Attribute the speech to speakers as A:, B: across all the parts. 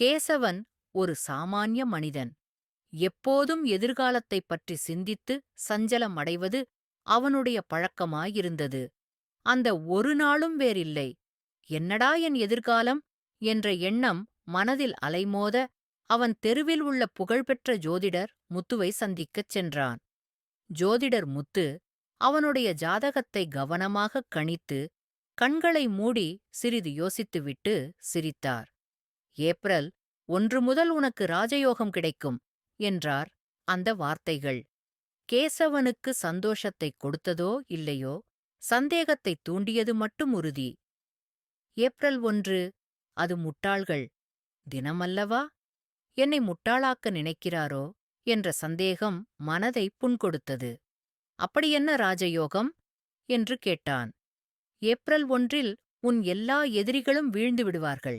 A: கேசவன் ஒரு சாமானிய மனிதன். எப்போதும் எதிர்காலத்தைப் பற்றி சிந்தித்து சஞ்சலம் அடைவது அவனுடைய பழக்கமாயிருந்தது. அந்த ஒரு நாளும் வேறில்லை. என்னடா என் எதிர்காலம்? என்ற எண்ணம் மனதில் அலைமோத அவன் தெருவில் உள்ள புகழ்பெற்ற ஜோதிடர் முத்துவை சந்திக்கச் சென்றான். ஜோதிடர் முத்து அவனுடைய ஜாதகத்தை கவனமாகக் கணித்து கண்களை மூடி சிறிது யோசித்துவிட்டு சிரித்தார். ஏப்ரல் ஒன்று முதல் உனக்கு ராஜயோகம் கிடைக்கும் என்றார் அந்த வார்த்தைகள். கேசவனுக்கு சந்தோஷத்தைக் கொடுத்ததோ இல்லையோ சந்தேகத்தைத் தூண்டியது மட்டும் உறுதி. ஏப்ரல் ஒன்று அது முட்டாள்கள். தினமல்லவா? என்னை முட்டாளாக்க நினைக்கிறாரோ? என்ற சந்தேகம் மனதை புண்கொடுத்தது. அப்படியென்ன ராஜயோகம்? என்று கேட்டான். ஏப்ரல் ஒன்றில் உன் எல்லா எதிரிகளும் வீழ்ந்து விடுவார்கள்.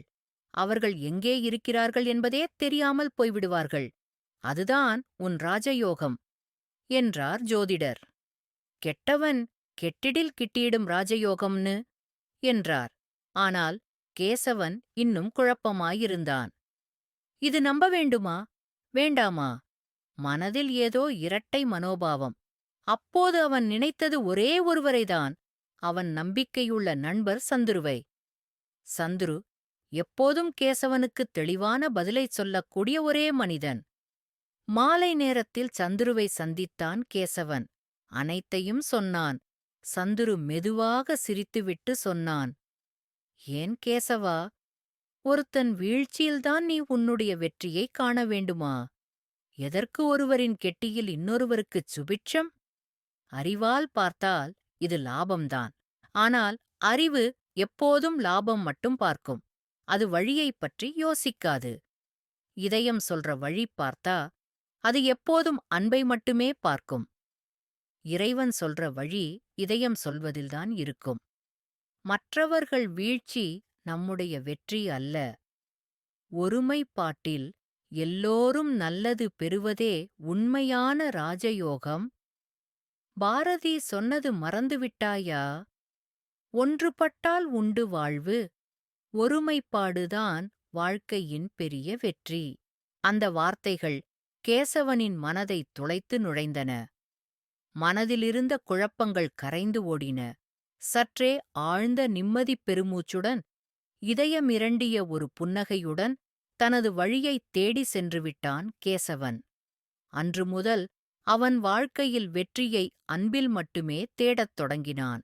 A: அவர்கள் எங்கே இருக்கிறார்கள் என்பதே தெரியாமல் போய்விடுவார்கள். அதுதான் உன் ராஜயோகம். என்றார் ஜோதிடர். கெட்டவன் கெட்டிடில் கிட்டியிடும் ராஜயோகம்னு? என்றார். ஆனால் கேசவன் இன்னும் குழப்பமாயிருந்தான். இது நம்ப வேண்டுமா? வேண்டாமா? மனதில் ஏதோ இரட்டை மனோபாவம். அப்போது அவன் நினைத்தது ஒரே ஒருவரைதான். அவன் நம்பிக்கையுள்ள நண்பர் சந்துருவை. சந்துரு எப்போதும் கேசவனுக்கு தெளிவான பதிலைச் சொல்லக்கூடிய ஒரே மனிதன். மாலை நேரத்தில் சந்துருவை சந்தித்தான் கேசவன். அனைத்தையும் சொன்னான். சந்துரு மெதுவாக சிரித்துவிட்டு சொன்னான். ஏன் கேசவா? ஒருத்தன் வீழ்ச்சியில்தான் நீ உன்னுடைய வெற்றியைக் காண வேண்டுமா? எதற்கு ஒருவரின் கெட்டியில் இன்னொருவருக்குச் சுபிட்சம்? அறிவால் பார்த்தால் இது லாபம்தான். ஆனால் அறிவு எப்போதும் லாபம் மட்டும் பார்க்கும். அது வழியைப் பற்றி யோசிக்காது. இதயம் சொல்ற வழி பார்த்தா அது எப்போதும் அன்பை மட்டுமே பார்க்கும். இறைவன் சொல்ற வழி இதயம் சொல்வதில்தான் இருக்கும். மற்றவர்கள் வீழ்ச்சி நம்முடைய வெற்றி அல்ல. ஒருமைப்பாட்டில் எல்லோரும் நல்லது பெறுவதே உண்மையான ராஜயோகம். பாரதி சொன்னது மறந்துவிட்டாயா? ஒன்றுபட்டால் உண்டு வாழ்வு ஒருமைப்பாடுதான் வாழ்க்கையின் பெரிய வெற்றி. அந்த வார்த்தைகள் கேசவனின் மனதைத் துளைத்து நுழைந்தன. மனதிலிருந்த குழப்பங்கள் கரைந்து ஓடின. சற்றே ஆழ்ந்த நிம்மதிப் பெருமூச்சுடன் இதயமிரண்டிய ஒரு புன்னகையுடன் தனது வழியைத் தேடி சென்றுவிட்டான் கேசவன். அன்று முதல் அவன் வாழ்க்கையில் வெற்றியை அன்பில் மட்டுமே தேடத் தொடங்கினான்.